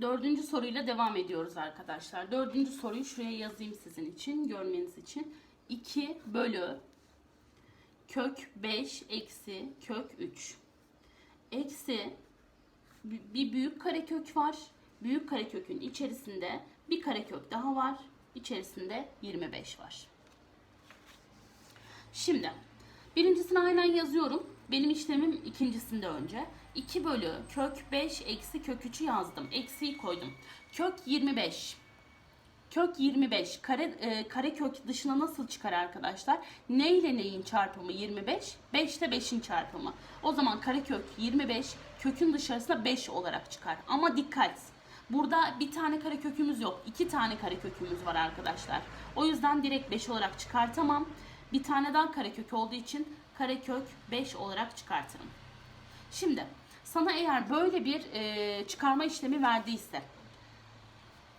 Dördüncü soruyla devam ediyoruz arkadaşlar. Dördüncü soruyu şuraya yazayım sizin için, görmeniz için. 2 bölü kök 5 eksi kök 3. Eksi bir büyük karekök var. Büyük karekökün içerisinde bir karekök daha var. İçerisinde 25 var. Şimdi birincisini aynen yazıyorum. Benim işlemim ikincisinde önce. 2 bölü kök 5 eksi kök 3'ü yazdım. Eksiyi koydum. Kök 25. Kök 25 kare e, kare kök dışına nasıl çıkar arkadaşlar? Ne ile neyin çarpımı 25? 5 ile 5'in çarpımı. O zaman kare kök 25 kökün dışarısına 5 olarak çıkar. Ama dikkat. Burada bir tane kare kökümüz yok. iki tane kare kökümüz var arkadaşlar. O yüzden direkt 5 olarak çıkartamam. Bir tane daha kare kök olduğu için kare kök 5 olarak çıkartırım. Şimdi sana eğer böyle bir e, çıkarma işlemi verdiyse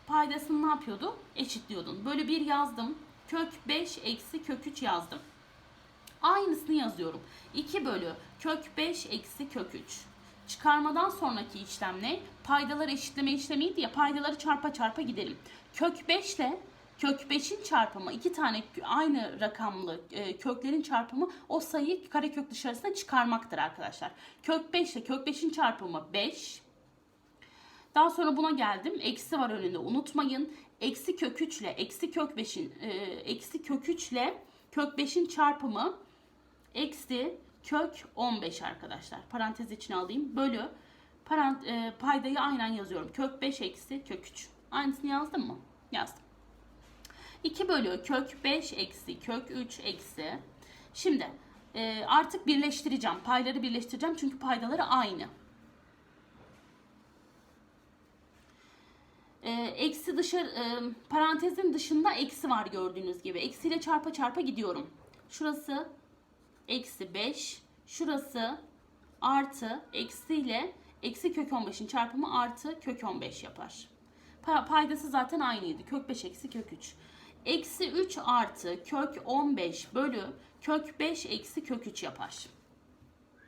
paydasını ne yapıyordu? Eşitliyordun. Böyle bir yazdım. Kök 5 eksi kök 3 yazdım. Aynısını yazıyorum. 2 bölü kök 5 eksi kök 3. Çıkarmadan sonraki işlem ne? Paydaları eşitleme işlemiydi ya paydaları çarpa çarpa gidelim. Kök 5 ile kök 5'in çarpımı iki tane aynı rakamlı e, köklerin çarpımı o sayıyı karekök dışarısına çıkarmaktır arkadaşlar. Kök 5 ile kök 5'in çarpımı 5. Daha sonra buna geldim. Eksi var önünde unutmayın. Eksi kök 3 ile eksi kök 5'in e, eksi kök 3 ile kök 5'in çarpımı eksi kök 15 arkadaşlar. Parantez içine alayım. Bölü parant, e, paydayı aynen yazıyorum. Kök 5 eksi kök 3. Aynısını yazdım mı? Yazdım. 2 bölü kök 5 eksi kök 3 eksi. Şimdi e, artık birleştireceğim. Payları birleştireceğim çünkü paydaları aynı. E, eksi dışarı e, parantezin dışında eksi var gördüğünüz gibi. Eksiyle çarpa çarpa gidiyorum. Şurası eksi 5. Şurası artı eksiyle eksi kök 15'in çarpımı artı kök 15 yapar. Pa- Paydası zaten aynıydı. Kök 5 eksi kök 3. Eksi 3 artı kök 15 bölü kök 5 eksi kök 3 yapar.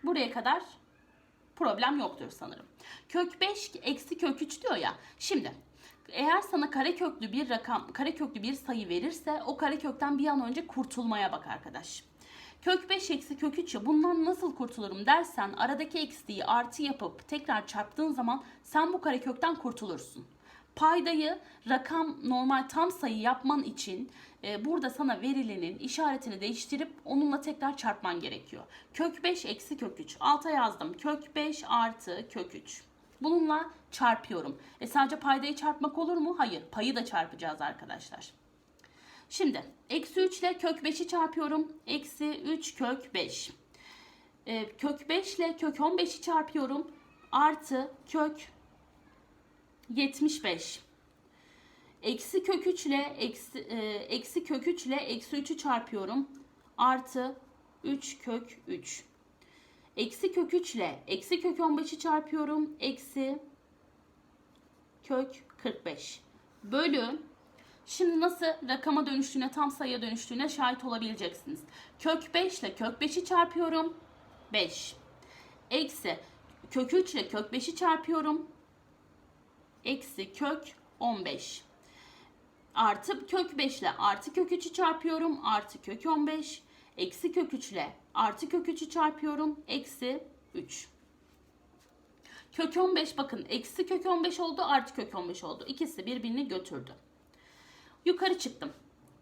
Buraya kadar problem yoktur sanırım. Kök 5 eksi kök 3 diyor ya. Şimdi eğer sana kareköklü bir rakam, kareköklü bir sayı verirse o karekökten bir an önce kurtulmaya bak arkadaş. Kök 5 eksi kök 3 ya bundan nasıl kurtulurum dersen aradaki eksiği artı yapıp tekrar çarptığın zaman sen bu karekökten kurtulursun. Paydayı rakam normal tam sayı yapman için e, burada sana verilenin işaretini değiştirip onunla tekrar çarpman gerekiyor. Kök 5 eksi kök 3. Alta yazdım. Kök 5 artı kök 3. Bununla çarpıyorum. E sadece paydayı çarpmak olur mu? Hayır. Payı da çarpacağız arkadaşlar. Şimdi eksi 3 ile kök 5'i çarpıyorum. Eksi 3 kök 5. E, kök 5 ile kök 15'i çarpıyorum. Artı kök 75. Eksi kök 3 ile eksi, e, eksi kök 3 ile eksi 3'ü çarpıyorum. Artı 3 kök 3. Eksi kök 3 ile eksi kök 15'i çarpıyorum. Eksi kök 45. Bölü Şimdi nasıl rakama dönüştüğüne, tam sayıya dönüştüğüne şahit olabileceksiniz. Kök 5 ile kök 5'i çarpıyorum. 5. Eksi kök 3 ile kök 5'i çarpıyorum. Eksi kök 15. Artı kök 5 ile artı kök 3'ü çarpıyorum. Artı kök 15. Eksi kök 3 ile artı kök 3'ü çarpıyorum. Eksi 3. Kök 15 bakın eksi kök 15 oldu artı kök 15 oldu. İkisi birbirini götürdü. Yukarı çıktım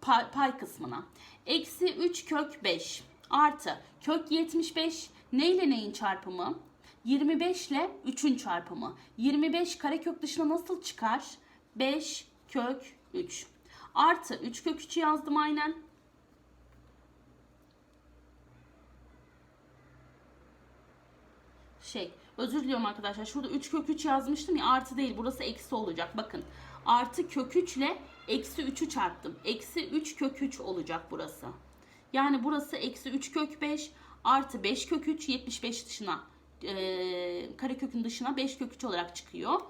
pay, pay kısmına. Eksi 3 kök 5 artı kök 75 ne ile neyin çarpımı? 25 ile 3'ün çarpımı. 25 karekök dışına nasıl çıkar? 5 kök 3. Artı 3 kök 3'ü yazdım aynen. Şey özür diliyorum arkadaşlar. Şurada 3 kök 3 yazmıştım ya artı değil. Burası eksi olacak. Bakın artı kök 3 ile eksi 3'ü çarptım. Eksi 3 kök 3 olacak burası. Yani burası eksi 3 kök 5 artı 5 kök 3 75 dışına e, karekökün dışına 5 kök 3 olarak çıkıyor.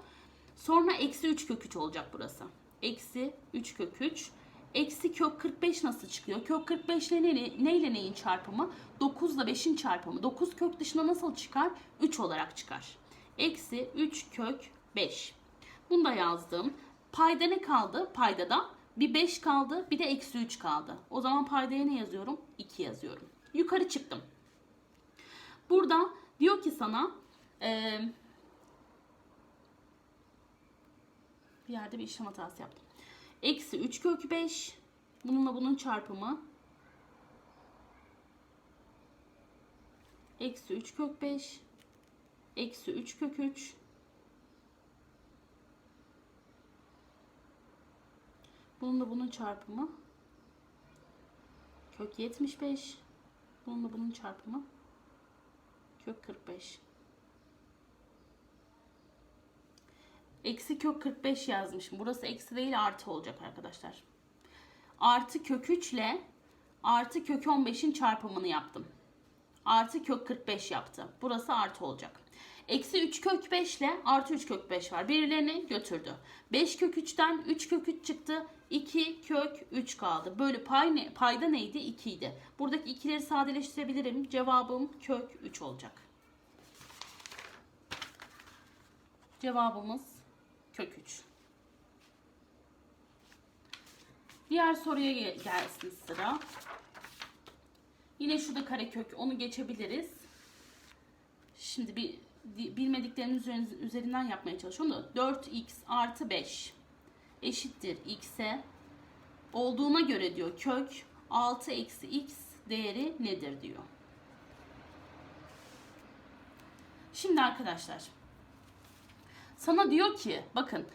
Sonra eksi 3 kök 3 olacak burası. Eksi 3 kök 3. Eksi kök 45 nasıl çıkıyor? Kök 45 ile ne, ne ile neyin çarpımı? 9 ile 5'in çarpımı. 9 kök dışına nasıl çıkar? 3 olarak çıkar. Eksi 3 kök 5. Bunu da yazdım. Payda ne kaldı? Paydada bir 5 kaldı bir de eksi 3 kaldı. O zaman paydaya ne yazıyorum? 2 yazıyorum. Yukarı çıktım. Burada diyor ki sana e, bir yerde bir işlem hatası yaptım. Eksi 3 kök 5 bununla bunun çarpımı eksi 3 kök 5 eksi 3 kök 3 bununla bunun çarpımı kök 75 bununla bunun çarpımı kök 45 eksi kök 45 yazmışım burası eksi değil artı olacak arkadaşlar artı kök 3 ile artı kök 15'in çarpımını yaptım artı kök 45 yaptı. Burası artı olacak. Eksi 3 kök 5 ile artı 3 kök 5 var. Birilerini götürdü. 5 kök 3'ten 3 kök 3 çıktı. 2 kök 3 kaldı. Böyle pay ne, payda neydi? 2 idi. Buradaki ikileri sadeleştirebilirim. Cevabım kök 3 olacak. Cevabımız kök 3. Diğer soruya gel- gelsin sıra. Yine şurada karekök onu geçebiliriz. Şimdi bir bilmediklerinin üzerinden yapmaya çalışıyorum da 4x artı 5 eşittir x'e olduğuna göre diyor kök 6 eksi x değeri nedir diyor. Şimdi arkadaşlar sana diyor ki bakın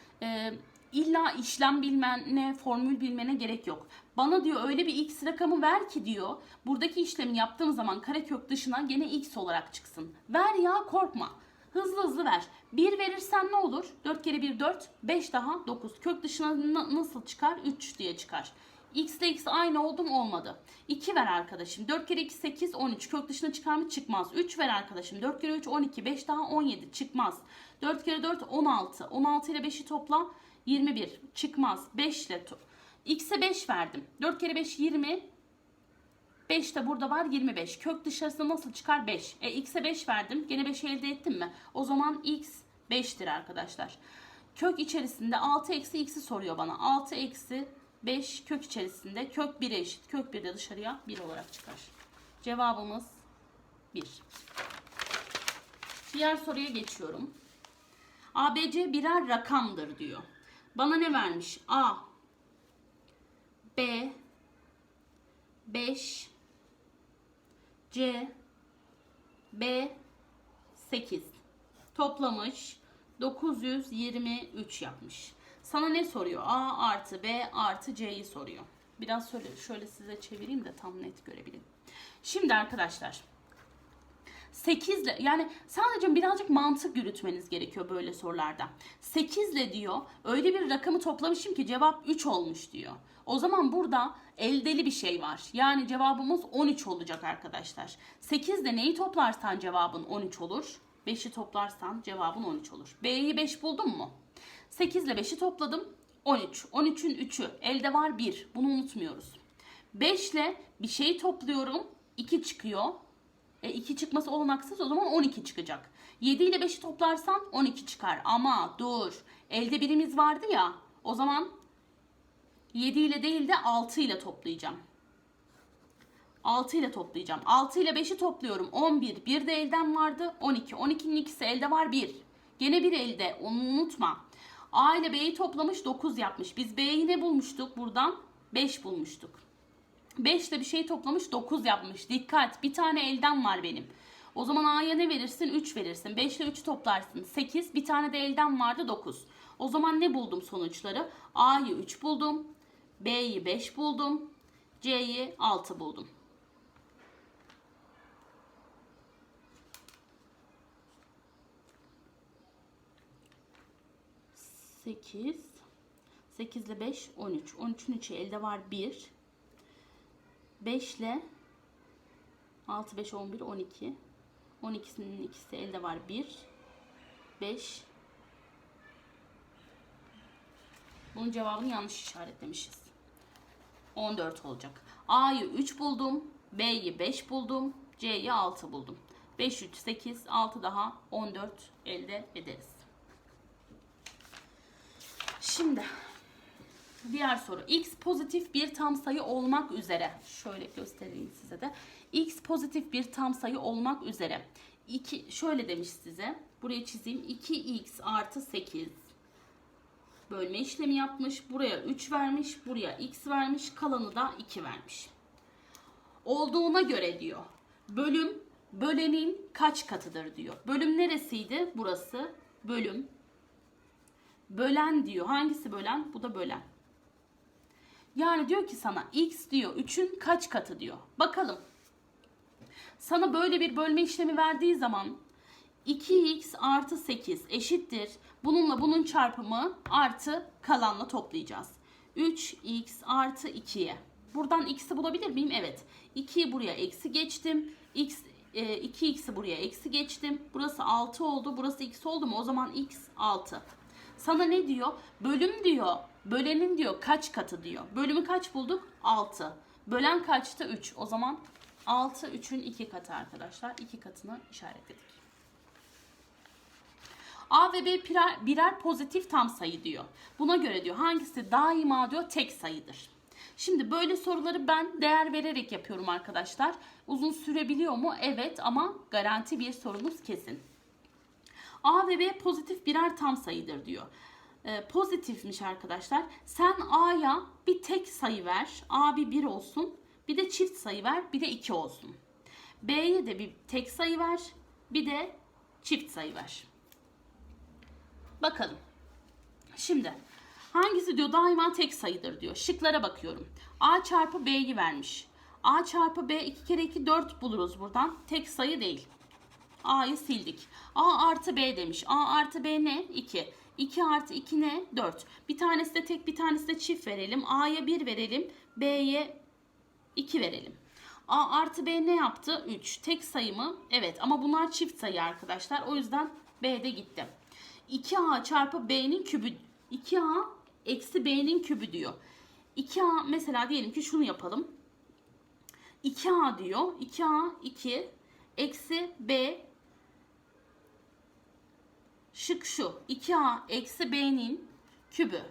illa işlem bilmene, formül bilmene gerek yok. Bana diyor öyle bir x rakamı ver ki diyor buradaki işlemi yaptığım zaman karekök dışına gene x olarak çıksın. Ver ya korkma. Hızlı hızlı ver. 1 verirsen ne olur? 4 kere 1 4, 5 daha 9. Kök dışına na- nasıl çıkar? 3 diye çıkar. X ile X aynı oldu mu? Olmadı. 2 ver arkadaşım. 4 kere 2 8 13. Kök dışına çıkar mı? Çıkmaz. 3 ver arkadaşım. 4 kere 3 12. 5 daha 17. Çıkmaz. 4 kere 4 16. 16 ile 5'i topla 21. Çıkmaz. 5 ile X'e 5 verdim. 4 kere 5 20. 5 de burada var 25. Kök dışarısına nasıl çıkar? 5. E x'e 5 verdim. Gene 5 elde ettim mi? O zaman x 5'tir arkadaşlar. Kök içerisinde 6 eksi x'i soruyor bana. 6 eksi 5 kök içerisinde kök 1'e eşit. Kök 1 de dışarıya 1 olarak çıkar. Cevabımız 1. Diğer soruya geçiyorum. ABC birer rakamdır diyor. Bana ne vermiş? A, B, 5, C, B, 8. Toplamış 923 yapmış. Sana ne soruyor? A artı B artı C'yi soruyor. Biraz şöyle, şöyle size çevireyim de tam net görebilin. Şimdi arkadaşlar 8 ile yani sadece birazcık mantık yürütmeniz gerekiyor böyle sorularda. 8 ile diyor öyle bir rakamı toplamışım ki cevap 3 olmuş diyor. O zaman burada eldeli bir şey var. Yani cevabımız 13 olacak arkadaşlar. 8 ile neyi toplarsan cevabın 13 olur. 5'i toplarsan cevabın 13 olur. B'yi 5 buldun mu? 8 ile 5'i topladım. 13. 13'ün 3'ü. Elde var 1. Bunu unutmuyoruz. 5 ile bir şey topluyorum. 2 çıkıyor. E 2 çıkması olanaksız o zaman 12 çıkacak. 7 ile 5'i toplarsan 12 çıkar. Ama dur. Elde birimiz vardı ya. O zaman 7 ile değil de 6 ile toplayacağım. 6 ile toplayacağım. 6 ile 5'i topluyorum. 11. Bir de elden vardı. 12. 12'nin ikisi elde var 1. Gene bir elde. Onu unutma. A ile B'yi toplamış 9 yapmış. Biz B'yi ne bulmuştuk buradan? 5 bulmuştuk. 5 ile bir şey toplamış 9 yapmış. Dikkat bir tane elden var benim. O zaman A'ya ne verirsin? 3 verirsin. 5 ile 3'ü toplarsın. 8. Bir tane de elden vardı 9. O zaman ne buldum sonuçları? A'yı 3 buldum. B'yi 5 buldum. C'yi 6 buldum. Sekiz. 8 ile 5 13. 13'ün içi elde var 1. 5 ile 6 5 11 12. 12'sinin ikisi elde var 1. 5. Bunun cevabını yanlış işaretlemişiz. 14 olacak. A'yı 3 buldum. B'yi 5 buldum. C'yi 6 buldum. 5 3 8 6 daha 14 elde ederiz. Şimdi diğer soru. X pozitif bir tam sayı olmak üzere. Şöyle göstereyim size de. X pozitif bir tam sayı olmak üzere. 2 şöyle demiş size. Buraya çizeyim. 2x artı 8 bölme işlemi yapmış. Buraya 3 vermiş. Buraya x vermiş. Kalanı da 2 vermiş. Olduğuna göre diyor. Bölüm bölenin kaç katıdır diyor. Bölüm neresiydi? Burası. Bölüm. Bölen diyor. Hangisi bölen? Bu da bölen. Yani diyor ki sana x diyor 3'ün kaç katı diyor. Bakalım. Sana böyle bir bölme işlemi verdiği zaman 2x artı 8 eşittir. Bununla bunun çarpımı artı kalanla toplayacağız. 3x artı 2'ye. Buradan x'i bulabilir miyim? Evet. 2'yi buraya eksi geçtim. x e, 2x'i buraya eksi geçtim. Burası 6 oldu. Burası x oldu mu? O zaman x 6. Sana ne diyor? Bölüm diyor. Bölenin diyor kaç katı diyor. Bölümü kaç bulduk? 6. Bölen kaçtı? 3. O zaman 6 3'ün 2 katı arkadaşlar. 2 katını işaretledik. A ve B birer, birer pozitif tam sayı diyor. Buna göre diyor hangisi daima diyor tek sayıdır. Şimdi böyle soruları ben değer vererek yapıyorum arkadaşlar. Uzun sürebiliyor mu? Evet ama garanti bir sorunuz kesin. A ve B pozitif birer tam sayıdır diyor. Ee, pozitifmiş arkadaşlar. Sen A'ya bir tek sayı ver. A bir 1 olsun. Bir de çift sayı ver. Bir de 2 olsun. B'ye de bir tek sayı ver. Bir de çift sayı ver. Bakalım. Şimdi hangisi diyor daima tek sayıdır diyor. Şıklara bakıyorum. A çarpı B'yi vermiş. A çarpı B 2 kere 2 4 buluruz buradan. Tek sayı değil. A'yı sildik. A artı B demiş. A artı B ne? 2. 2 artı 2 ne? 4. Bir tanesi de tek bir tanesi de çift verelim. A'ya 1 verelim. B'ye 2 verelim. A artı B ne yaptı? 3. Tek sayı mı? Evet ama bunlar çift sayı arkadaşlar. O yüzden B'de gitti. 2A çarpı B'nin kübü 2A eksi B'nin kübü diyor. 2A mesela diyelim ki şunu yapalım. 2A diyor. 2A 2 eksi B şık şu. 2A eksi B'nin kübü.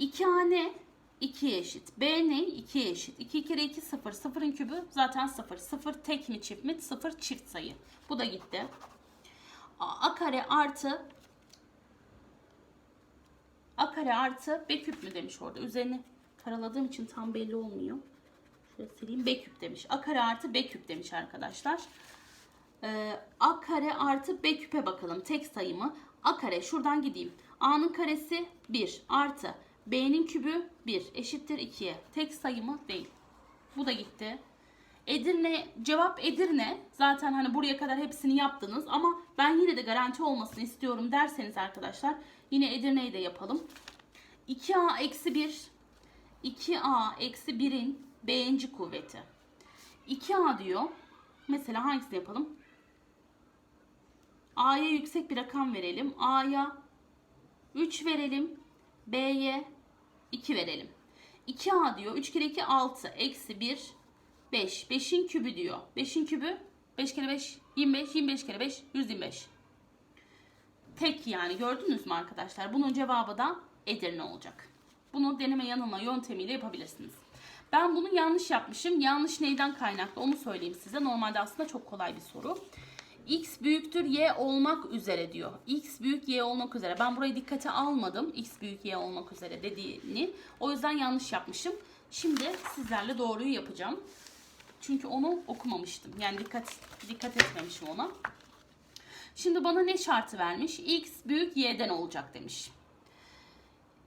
2A ne? 2'ye eşit. B ne? 2'ye eşit. 2 kere 2 0. 0'ın kübü zaten 0. 0 tek mi çift mi? 0 çift sayı. Bu da gitti. A kare artı A kare artı B küp mü demiş orada. Üzerini karaladığım için tam belli olmuyor. Şöyle sileyim. B küp demiş. A kare artı B küp demiş arkadaşlar. Ee, A kare artı B küpe bakalım. Tek sayı mı? A kare şuradan gideyim. A'nın karesi 1 artı B'nin kübü 1 eşittir 2'ye. Tek sayı mı? Değil. Bu da gitti. Edirne cevap Edirne. Zaten hani buraya kadar hepsini yaptınız ama ben yine de garanti olmasını istiyorum derseniz arkadaşlar yine Edirne'yi de yapalım. 2A eksi 1 2A eksi 1'in B'inci kuvveti. 2A diyor. Mesela hangisini yapalım? A'ya yüksek bir rakam verelim. A'ya 3 verelim. B'ye 2 verelim. 2A diyor. 3 kere 2 6. Eksi 1 5. 5'in kübü diyor. 5'in kübü 5 kere 5 25. 25 kere 5 125. Tek yani gördünüz mü arkadaşlar? Bunun cevabı da Edirne olacak. Bunu deneme yanılma yöntemiyle yapabilirsiniz. Ben bunu yanlış yapmışım. Yanlış neyden kaynaklı onu söyleyeyim size. Normalde aslında çok kolay bir soru. X büyüktür Y olmak üzere diyor. X büyük Y olmak üzere. Ben burayı dikkate almadım. X büyük Y olmak üzere dediğini. O yüzden yanlış yapmışım. Şimdi sizlerle doğruyu yapacağım. Çünkü onu okumamıştım. Yani dikkat dikkat etmemişim ona. Şimdi bana ne şartı vermiş? X büyük Y'den olacak demiş.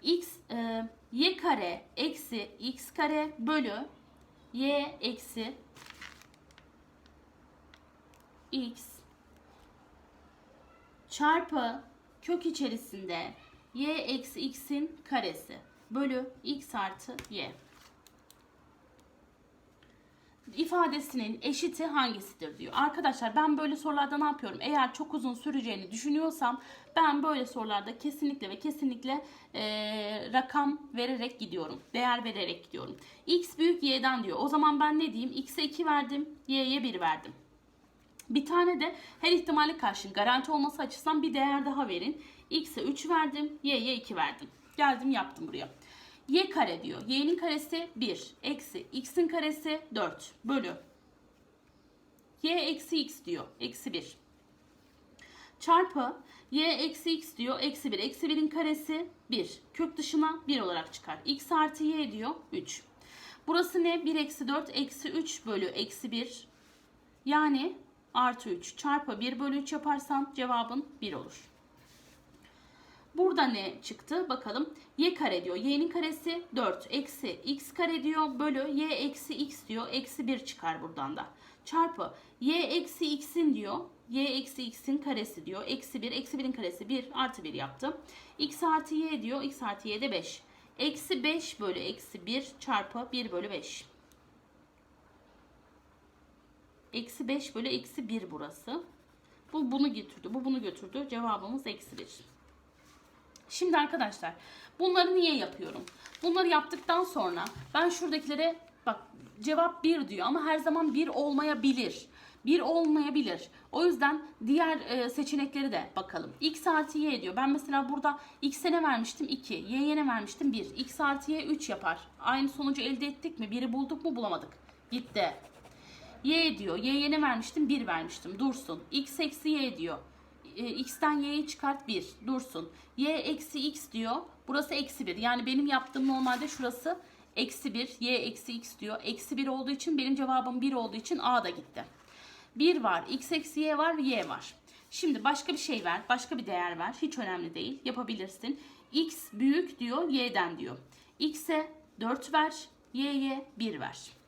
X e, Y kare eksi X kare bölü Y eksi X çarpı kök içerisinde y eksi x'in karesi bölü x artı y ifadesinin eşiti hangisidir diyor. Arkadaşlar ben böyle sorularda ne yapıyorum? Eğer çok uzun süreceğini düşünüyorsam ben böyle sorularda kesinlikle ve kesinlikle e, rakam vererek gidiyorum. Değer vererek gidiyorum. X büyük y'den diyor. O zaman ben ne diyeyim? X'e 2 verdim. Y'ye 1 verdim. Bir tane de her ihtimale karşı garanti olması açısından bir değer daha verin. X'e 3 verdim, Y'ye 2 verdim. Geldim yaptım buraya. Y kare diyor. Y'nin karesi 1. Eksi x'in karesi 4. Bölü. Y eksi x diyor. Eksi 1. Çarpı y eksi x diyor. Eksi 1. Eksi 1'in karesi 1. Kök dışına 1 olarak çıkar. x artı y diyor 3. Burası ne? 1 eksi 4 eksi 3 bölü eksi 1. Yani artı 3 çarpı 1 bölü 3 yaparsan cevabın 1 olur. Burada ne çıktı? Bakalım. Y kare diyor. Y'nin karesi 4. Eksi x kare diyor. Bölü y eksi x diyor. Eksi 1 çıkar buradan da. Çarpı y eksi x'in diyor. y eksi x'in karesi diyor. Eksi 1. Eksi 1'in karesi 1 artı 1 yaptım. x artı y diyor. x artı y de 5. Eksi 5 bölü eksi 1 çarpı 1 bölü 5. Eksi 5 bölü eksi 1 burası. Bu bunu götürdü. Bu bunu götürdü. Cevabımız eksi 1. Şimdi arkadaşlar bunları niye yapıyorum? Bunları yaptıktan sonra ben şuradakilere bak cevap 1 diyor ama her zaman 1 olmayabilir. 1 olmayabilir. O yüzden diğer e, seçenekleri de bakalım. X artı Y diyor. Ben mesela burada X'e ne vermiştim? 2. Y'ye ne vermiştim? 1. X artı Y 3 yapar. Aynı sonucu elde ettik mi? 1'i bulduk mu? Bulamadık. Gitti. Y diyor. Y'ye ne vermiştim? 1 vermiştim. Dursun. X eksi Y diyor. E, X'ten Y'yi çıkart 1. Dursun. Y eksi X diyor. Burası eksi 1. Yani benim yaptığım normalde şurası eksi 1. Y eksi X diyor. Eksi 1 olduğu için benim cevabım 1 olduğu için A da gitti. 1 var. X eksi Y var. Y var. Şimdi başka bir şey ver. Başka bir değer ver. Hiç önemli değil. Yapabilirsin. X büyük diyor. Y'den diyor. X'e 4 ver. Y'ye 1 ver.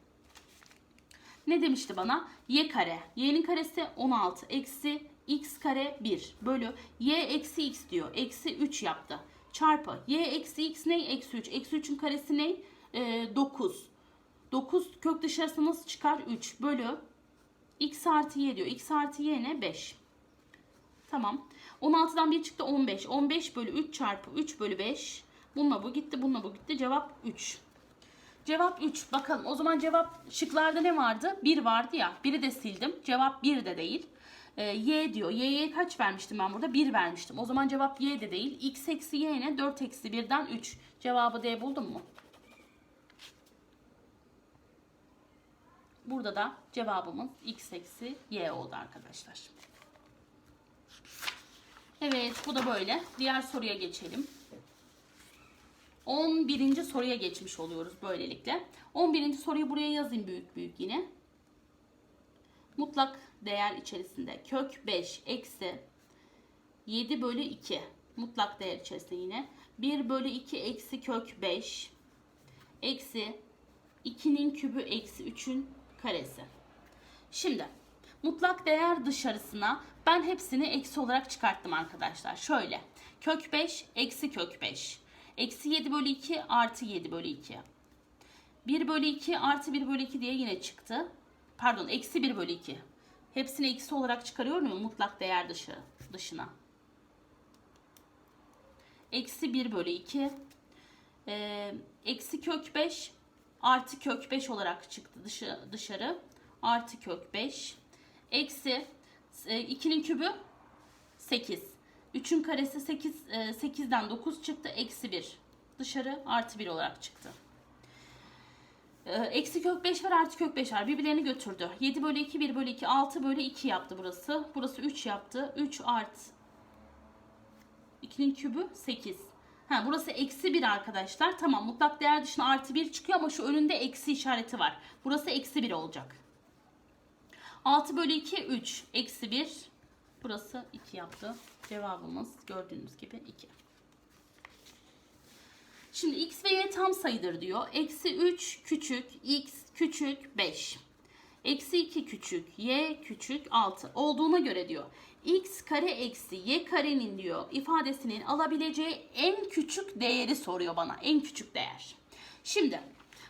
Ne demişti bana? Y kare. Y'nin karesi 16. Eksi x kare 1 bölü y eksi x diyor. Eksi 3 yaptı. Çarpı y eksi x ne? Eksi 3. Eksi 3'ün karesi ne? Ee, 9. 9 kök dışarısı nasıl çıkar? 3 bölü x artı y diyor. x artı y ne? 5. Tamam. 16'dan 1 çıktı 15. 15 bölü 3 çarpı 3 bölü 5. Bununla bu gitti. Bununla bu gitti. Cevap 3. Cevap 3. Bakalım o zaman cevap şıklarda ne vardı? 1 vardı ya. Biri de sildim. Cevap 1 de değil. Ee, y diyor. Y'ye kaç vermiştim ben burada? 1 vermiştim. O zaman cevap y de değil. x eksi y ne? 4 eksi 1'den 3. Cevabı D buldum mu? Burada da cevabımız x eksi y oldu arkadaşlar. Evet bu da böyle. Diğer soruya geçelim. 11. soruya geçmiş oluyoruz böylelikle. 11. soruyu buraya yazayım büyük büyük yine. Mutlak değer içerisinde kök 5 eksi 7 bölü 2 mutlak değer içerisinde yine 1 bölü 2 eksi kök 5 eksi 2'nin kübü eksi 3'ün karesi. Şimdi mutlak değer dışarısına ben hepsini eksi olarak çıkarttım arkadaşlar. Şöyle kök 5 eksi kök 5 eksi 7 bölü 2 artı 7 bölü 2 1 bölü 2 artı 1 bölü 2 diye yine çıktı. Pardon eksi 1 bölü 2. Hepsini eksi olarak çıkarıyorum ya mutlak değer dışı, dışına. Eksi 1 bölü 2. Ee, eksi kök 5 artı kök 5 olarak çıktı dışı, dışarı. Artı kök 5. Eksi e, 2'nin kübü 8. 3'ün karesi 8, e, 8'den 9 çıktı. Eksi 1. Dışarı artı 1 olarak çıktı. Ee, Eksi kök 5 var artı kök 5 var. Birbirlerini götürdü. 7 bölü 2 1 bölü 2 6 bölü 2 yaptı burası. Burası 3 yaptı. 3 artı 2'nin kübü 8. Ha, burası eksi 1 arkadaşlar. Tamam mutlak değer dışına artı 1 çıkıyor ama şu önünde eksi işareti var. Burası eksi 1 olacak. 6 bölü 2 3. Eksi 1. Burası 2 yaptı. Cevabımız gördüğünüz gibi 2. Şimdi x ve y tam sayıdır diyor. Eksi 3 küçük, x küçük 5. Eksi 2 küçük, y küçük 6 olduğuna göre diyor. x kare eksi y karenin diyor ifadesinin alabileceği en küçük değeri soruyor bana. En küçük değer. Şimdi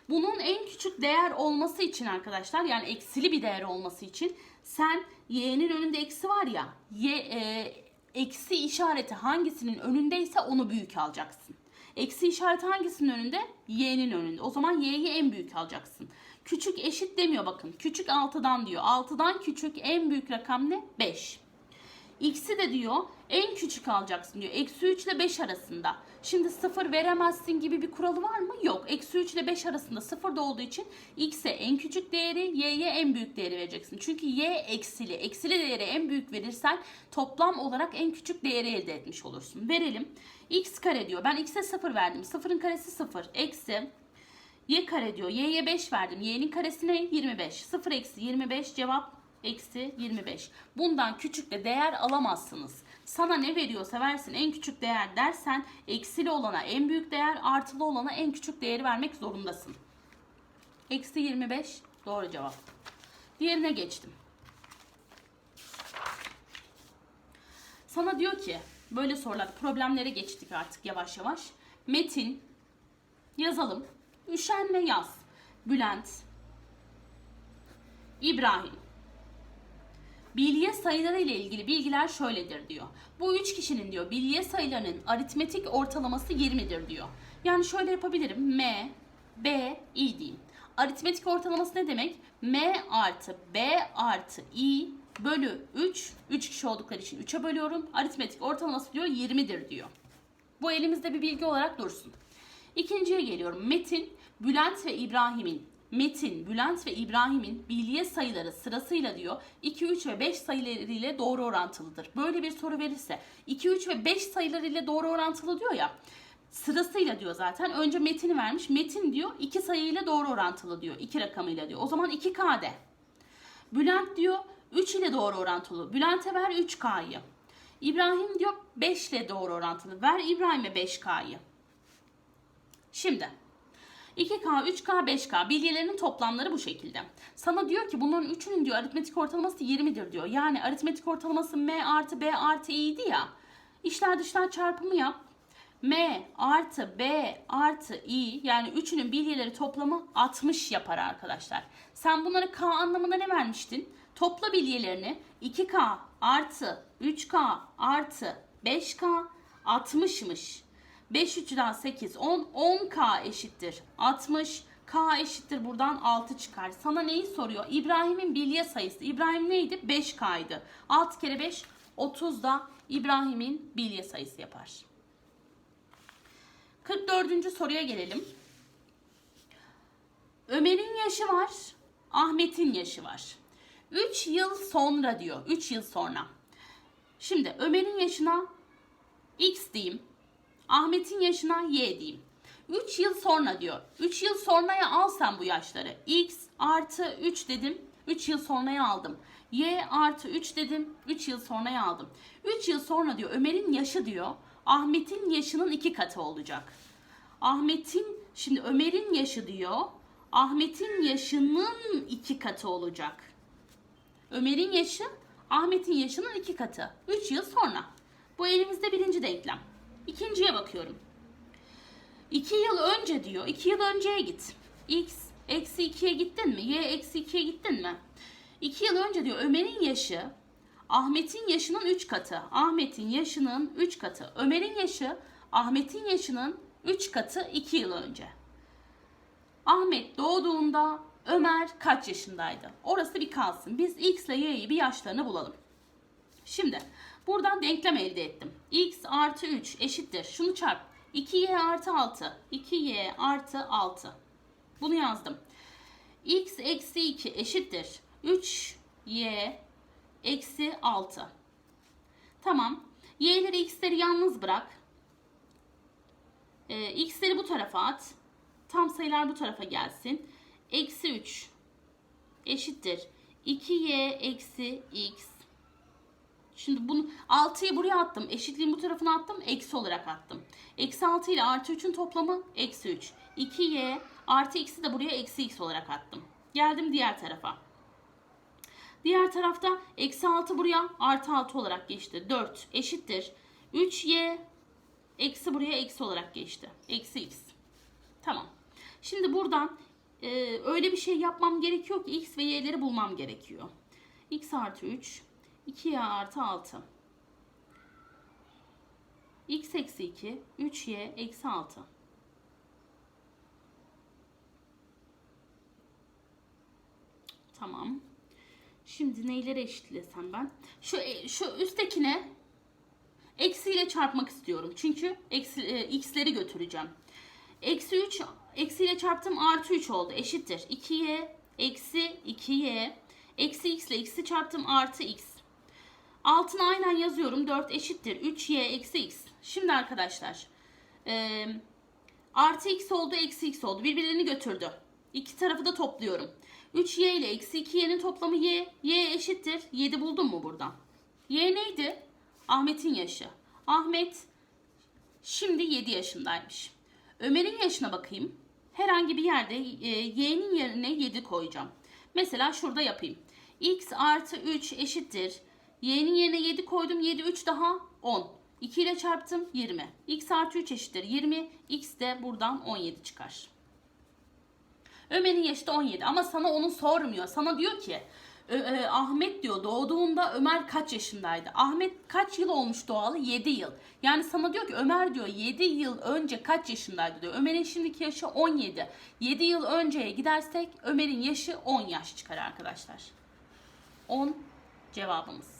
bunun en küçük değer olması için arkadaşlar yani eksili bir değer olması için sen y'nin önünde eksi var ya y e, eksi işareti hangisinin önündeyse onu büyük alacaksın. Eksi işareti hangisinin önünde? Y'nin önünde. O zaman Y'yi en büyük alacaksın. Küçük eşit demiyor bakın. Küçük 6'dan diyor. 6'dan küçük en büyük rakam ne? 5. X'i de diyor en küçük alacaksın diyor. Eksi 3 ile 5 arasında. Şimdi 0 veremezsin gibi bir kuralı var mı? Yok. Eksi 3 ile 5 arasında 0 da olduğu için X'e en küçük değeri, Y'ye en büyük değeri vereceksin. Çünkü Y eksili. Eksili değeri en büyük verirsen toplam olarak en küçük değeri elde etmiş olursun. Verelim. X kare diyor. Ben X'e 0 verdim. 0'ın karesi 0. Eksi Y kare diyor. Y'ye 5 verdim. Y'nin karesi ne? 25. 0 eksi 25 cevap eksi 25. Bundan küçük de değer alamazsınız. Sana ne veriyorsa versin en küçük değer dersen eksili olana en büyük değer artılı olana en küçük değeri vermek zorundasın. Eksi 25 doğru cevap. Diğerine geçtim. Sana diyor ki böyle sorular problemlere geçtik artık yavaş yavaş. Metin yazalım. Üşenme yaz. Bülent İbrahim Bilye sayıları ile ilgili bilgiler şöyledir diyor. Bu üç kişinin diyor bilye sayılarının aritmetik ortalaması 20'dir diyor. Yani şöyle yapabilirim. M, B, I diyeyim. Aritmetik ortalaması ne demek? M artı B artı I bölü 3. 3 kişi oldukları için 3'e bölüyorum. Aritmetik ortalaması diyor 20'dir diyor. Bu elimizde bir bilgi olarak dursun. İkinciye geliyorum. Metin, Bülent ve İbrahim'in Metin, Bülent ve İbrahim'in bilye sayıları sırasıyla diyor 2, 3 ve 5 sayıları ile doğru orantılıdır. Böyle bir soru verirse 2, 3 ve 5 sayıları ile doğru orantılı diyor ya sırasıyla diyor zaten. Önce Metin'i vermiş. Metin diyor 2 sayıyla doğru orantılı diyor. 2 rakamıyla diyor. O zaman 2K'de. Bülent diyor 3 ile doğru orantılı. Bülent'e ver 3K'yı. İbrahim diyor 5 ile doğru orantılı. Ver İbrahim'e 5K'yı. Şimdi 2K, 3K, 5K bilgilerinin toplamları bu şekilde. Sana diyor ki bunların üçünün diyor aritmetik ortalaması 20'dir diyor. Yani aritmetik ortalaması M artı B artı i'ydi ya. İşler dışlar çarpımı yap. M artı B artı i yani üçünün bilgileri toplamı 60 yapar arkadaşlar. Sen bunları K anlamında ne vermiştin? Topla bilyelerini 2K artı 3K artı 5K 60'mış. 5 3'den 8 10 10k eşittir 60 k eşittir buradan 6 çıkar. Sana neyi soruyor? İbrahim'in bilye sayısı. İbrahim neydi? 5k'ydı. 6 kere 5 30 da İbrahim'in bilye sayısı yapar. 44. soruya gelelim. Ömer'in yaşı var. Ahmet'in yaşı var. 3 yıl sonra diyor. 3 yıl sonra. Şimdi Ömer'in yaşına x diyeyim. Ahmet'in yaşına y diyeyim. 3 yıl sonra diyor. 3 yıl sonraya al sen bu yaşları. X artı 3 dedim. 3 yıl sonraya aldım. Y artı 3 dedim. 3 yıl sonraya aldım. 3 yıl sonra diyor Ömer'in yaşı diyor. Ahmet'in yaşının iki katı olacak. Ahmet'in şimdi Ömer'in yaşı diyor. Ahmet'in yaşının iki katı olacak. Ömer'in yaşı Ahmet'in yaşının iki katı. 3 yıl sonra. Bu elimizde birinci denklem. İkinciye bakıyorum. 2 yıl önce diyor. 2 yıl önceye git. X eksi 2'ye gittin mi? Y eksi 2'ye gittin mi? 2 yıl önce diyor Ömer'in yaşı Ahmet'in yaşının 3 katı. Ahmet'in yaşının 3 katı. Ömer'in yaşı Ahmet'in yaşının 3 katı 2 yıl önce. Ahmet doğduğunda Ömer kaç yaşındaydı? Orası bir kalsın. Biz X ile Y'yi bir yaşlarını bulalım. Şimdi buradan denklem elde ettim. X artı 3 eşittir. Şunu çarp. 2Y artı 6. 2Y artı 6. Bunu yazdım. X eksi 2 eşittir. 3Y eksi 6. Tamam. Y'leri X'leri yalnız bırak. Ee, X'leri bu tarafa at. Tam sayılar bu tarafa gelsin. Eksi 3 eşittir. 2Y eksi X Şimdi bunu 6'yı buraya attım. Eşitliğin bu tarafına attım. Eksi olarak attım. Eksi 6 ile artı 3'ün toplamı eksi 3. 2y artı x'i de buraya eksi x olarak attım. Geldim diğer tarafa. Diğer tarafta eksi 6 buraya artı 6 olarak geçti. 4 eşittir. 3y eksi buraya eksi olarak geçti. Eksi x. Tamam. Şimdi buradan e, öyle bir şey yapmam gerekiyor ki x ve y'leri bulmam gerekiyor. x artı 3 2y artı 6. x eksi 2, 3y eksi 6. Tamam. Şimdi neyleri eşitlesem ben? Şu e, şu üsttekine eksiyle çarpmak istiyorum. Çünkü eksi, e, x'leri götüreceğim. Eksi 3 eksiyle çarptım artı 3 oldu. Eşittir. 2y eksi 2y eksi x ile x'i çarptım artı x. Altına aynen yazıyorum. 4 eşittir. 3y eksi x. Şimdi arkadaşlar e, artı x oldu eksi x oldu. Birbirlerini götürdü. İki tarafı da topluyorum. 3y ile eksi 2y'nin toplamı y. y eşittir. 7 buldum mu buradan? y neydi? Ahmet'in yaşı. Ahmet şimdi 7 yaşındaymış. Ömer'in yaşına bakayım. Herhangi bir yerde e, y'nin yerine 7 koyacağım. Mesela şurada yapayım. x artı 3 eşittir. Y'nin yerine 7 koydum. 7 3 daha 10. 2 ile çarptım 20. x artı 3 eşittir 20. x de buradan 17 çıkar. Ömer'in yaşı da 17 ama sana onu sormuyor. Sana diyor ki Ö- e, Ahmet diyor doğduğunda Ömer kaç yaşındaydı? Ahmet kaç yıl olmuş doğalı? 7 yıl. Yani sana diyor ki Ömer diyor 7 yıl önce kaç yaşındaydı diyor. Ömer'in şimdiki yaşı 17. 7 yıl önceye gidersek Ömer'in yaşı 10 yaş çıkar arkadaşlar. 10 cevabımız.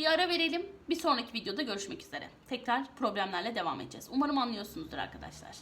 Bir ara verelim. Bir sonraki videoda görüşmek üzere. Tekrar problemlerle devam edeceğiz. Umarım anlıyorsunuzdur arkadaşlar.